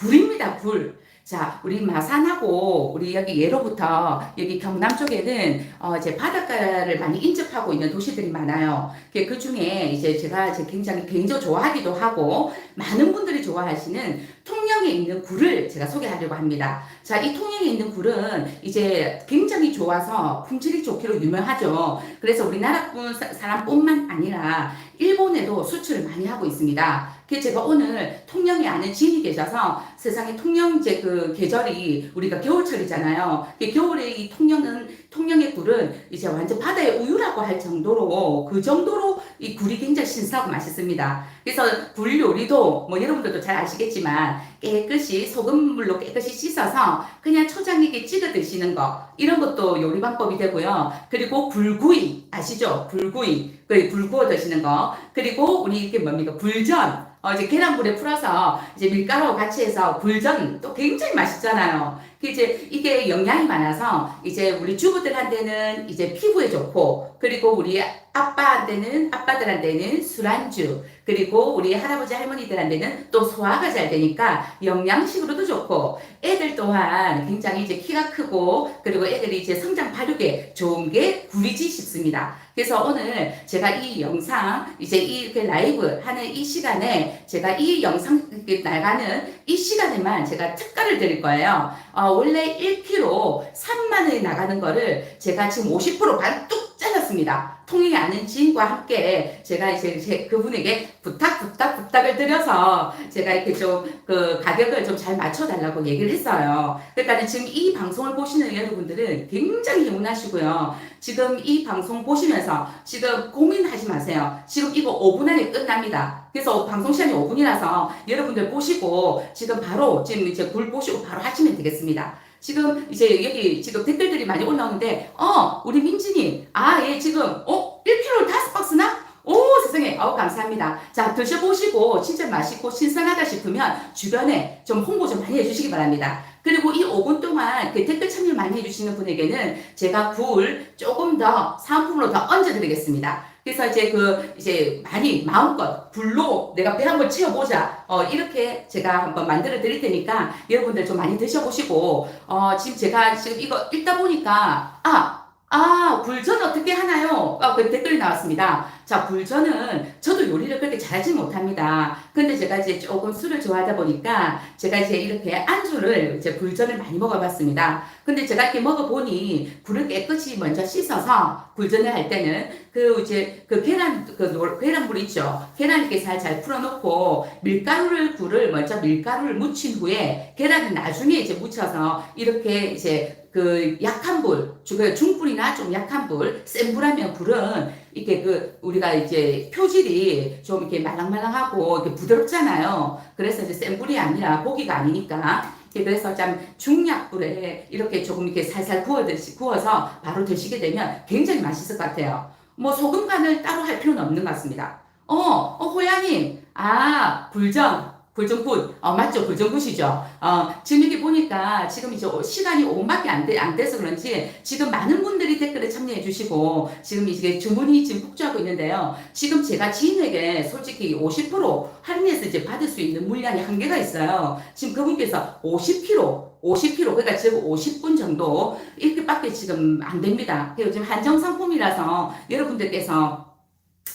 굴입니다, 굴. 자, 우리 마산하고 우리 여기 예로부터 여기 경남 쪽에는 어 이제 바닷가를 많이 인접하고 있는 도시들이 많아요. 그- 그 중에 이제 제가 제 굉장히 개인적으로 좋아하기도 하고 많은 분들이 좋아하시는 통영에 있는 굴을 제가 소개하려고 합니다. 자, 이 통영에 있는 굴은 이제 굉장히 좋아서 품질이 좋기로 유명하죠. 그래서 우리나라 분 사- 사람뿐만 아니라 일본에도 수출을 많이 하고 있습니다. 그 제가 오늘 통영에 아는 지인이 계셔서 세상에 통영 이제 그 계절이 우리가 겨울철이잖아요. 그 겨울에 이 통영은 통영의 굴은 이제 완전 바다의 우유라고 할 정도로 그 정도로 이 굴이 굉장히 신선하고 맛있습니다. 그래서 굴 요리도 뭐 여러분들도 잘 아시겠지만 깨끗이 소금물로 깨끗이 씻어서 그냥 초장에게 찍어 드시는 거 이런 것도 요리 방법이 되고요. 그리고 굴구이 아시죠? 굴구이 그 굴 구워 드시는 거. 그리고 우리 이게 뭡니까? 굴전. 어, 이제 계란물에 풀어서 이제 밀가루하고 같이 해서 굴전 또 굉장히 맛있잖아요. 그 이제 이게 영양이 많아서 이제 우리 주부들한테는 이제 피부에 좋고 그리고 우리 아빠한테는 아빠들한테는 술안주 그리고 우리 할아버지 할머니들한테는 또 소화가 잘 되니까 영양식으로도 좋고 애들 또한 굉장히 이제 키가 크고 그리고 애들이 이제 성장 발육에 좋은 게 굴이지 싶습니다. 그래서 오늘 제가 이 영상 이제 이렇게 라이브 하는 이 시간에 제가 이 영상 이렇게 나가는 이 시간에만 제가 특가를 드릴 거예요. 어, 원래 1kg 3만 원에 나가는 거를 제가 지금 50%반 뚝 잘랐습니다. 통영에 아는 지인과 함께 제가 이제 제 그분에게 부탁 부탁 부탁을 드려서 제가 이렇게 좀 그 가격을 좀 잘 맞춰달라고 얘기를 했어요. 그러니까 지금 이 방송을 보시는 여러분들은 굉장히 행운하시고요. 지금 이 방송 보시면서 지금 고민하지 마세요. 지금 이거 5분 안에 끝납니다. 그래서 방송 시간이 5분이라서 여러분들 보시고 지금 바로 지금 이제 굴 보시고 바로 하시면 되겠습니다. 지금 이제 여기 지금 댓글들이 많이 올라오는데 어 우리 민지님 아예 지금 어 1kg 다섯 박스나? 오 세상에. 아우 감사합니다. 자 드셔보시고 진짜 맛있고 신선하다 싶으면 주변에 좀 홍보 좀 많이 해주시기 바랍니다. 그리고 이 5분 동안 그 댓글 참여 많이 해주시는 분에게는 제가 굴 조금 더 사은품으로 더 얹어드리겠습니다 그래서 이제 그 이제 많이 마음껏 굴로 내가 배 한번 채워보자. 어 이렇게 제가 한번 만들어 드릴 테니까 여러분들 좀 많이 드셔보시고 어 지금 제가 지금 이거 읽다 보니까 아 아, 굴전 어떻게 하나요? 아, 그 댓글이 나왔습니다. 자, 굴전은 저도 요리를 그렇게 잘하지 못합니다. 근데 제가 이제 조금 술을 좋아하다 보니까 제가 이제 이렇게 안주를 이제 굴전을 많이 먹어봤습니다. 근데 제가 이렇게 먹어보니 굴을 깨끗이 먼저 씻어서 굴전을 할 때는 그 이제 그 계란 그 노- 계란물 있죠. 계란 이렇게 살잘 풀어놓고 밀가루를 굴을 먼저 밀가루를 묻힌 후에 계란을 나중에 이제 묻혀서 이렇게 이제 그 약한 불, 그 중불이나 좀 약한 불, 센 불하면 불은 이렇게 그 우리가 이제 표질이 좀 이렇게 말랑말랑하고 이렇게 부드럽잖아요. 그래서 이제 센 불이 아니라 고기가 아니니까. 예, 그래서 좀 중약불에 이렇게 조금 이렇게 살살 구워 드시, 구워서 바로 드시게 되면 굉장히 맛있을 것 같아요. 뭐 소금 간을 따로 할 필요는 없는 것 같습니다. 어, 어, 호야님. 아, 굴전. 굴전굿. 어, 맞죠? 굴전굿이죠. 어, 지금 여기 보니까 지금 이제 시간이 5분밖에 안, 돼, 안 돼서 그런지 지금 많은 분들이 댓글에 참여해 주시고 지금 이게 주문이 지금 폭주하고 있는데요. 지금 제가 지인에게 솔직히 50% 할인해서 이제 받을 수 있는 물량이 한계가 있어요. 지금 그분께서 50kg 50kg, 그러니까 지금 50분 정도, 이렇게밖에 지금 안 됩니다. 그리고 지금 한정 상품이라서 여러분들께서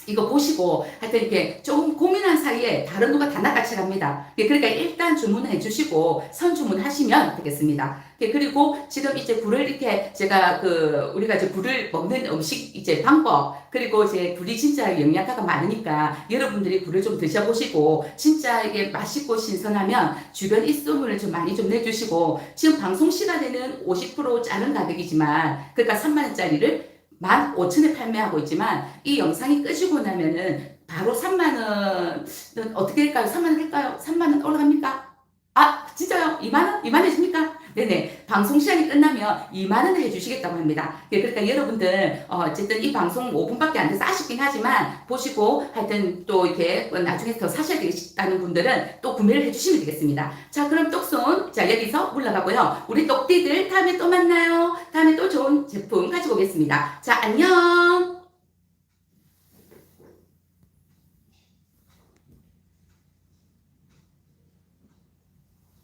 이거 보시고 하여튼 이렇게 조금 고민한 사이에 다른 누가 다 낚아채 갑니다. 예, 그러니까 일단 주문해 주시고 선주문 하시면 되겠습니다. 예, 그리고 지금 이제 굴을 이렇게 제가 그 우리가 이제 굴을 먹는 음식 이제 방법 그리고 이제 굴이 진짜 영양가가 많으니까 여러분들이 굴을 좀 드셔보시고 진짜 이게 맛있고 신선하면 주변 입소문을 좀 많이 좀 내주시고 지금 방송 시간에는 50% 작은 가격이지만 그러니까 3만 원짜리를 15,000에 판매하고 있지만 이 영상이 끄지고 나면은 바로 3만 원은 어떻게 될까요? 3만 원 될까요? 3만 원 올라갑니까? 아 진짜요? 2만 원? 2만 원 해줍니까? 네네 방송 시간이 끝나면 2만 원을 해주시겠다고 합니다. 예, 그러니까 여러분들 어, 어쨌든 이 방송 5분밖에 안 돼서 아쉽긴 하지만 보시고 하여튼 또 이렇게 나중에 더 사셔야 되겠다는 분들은 또 구매를 해주시면 되겠습니다. 자 그럼 똑손 자 여기서 물러가고요. 우리 똑띠들 다음에 또 만나요. 다음에 또 좋은 제품 가지고 오겠습니다. 자 안녕.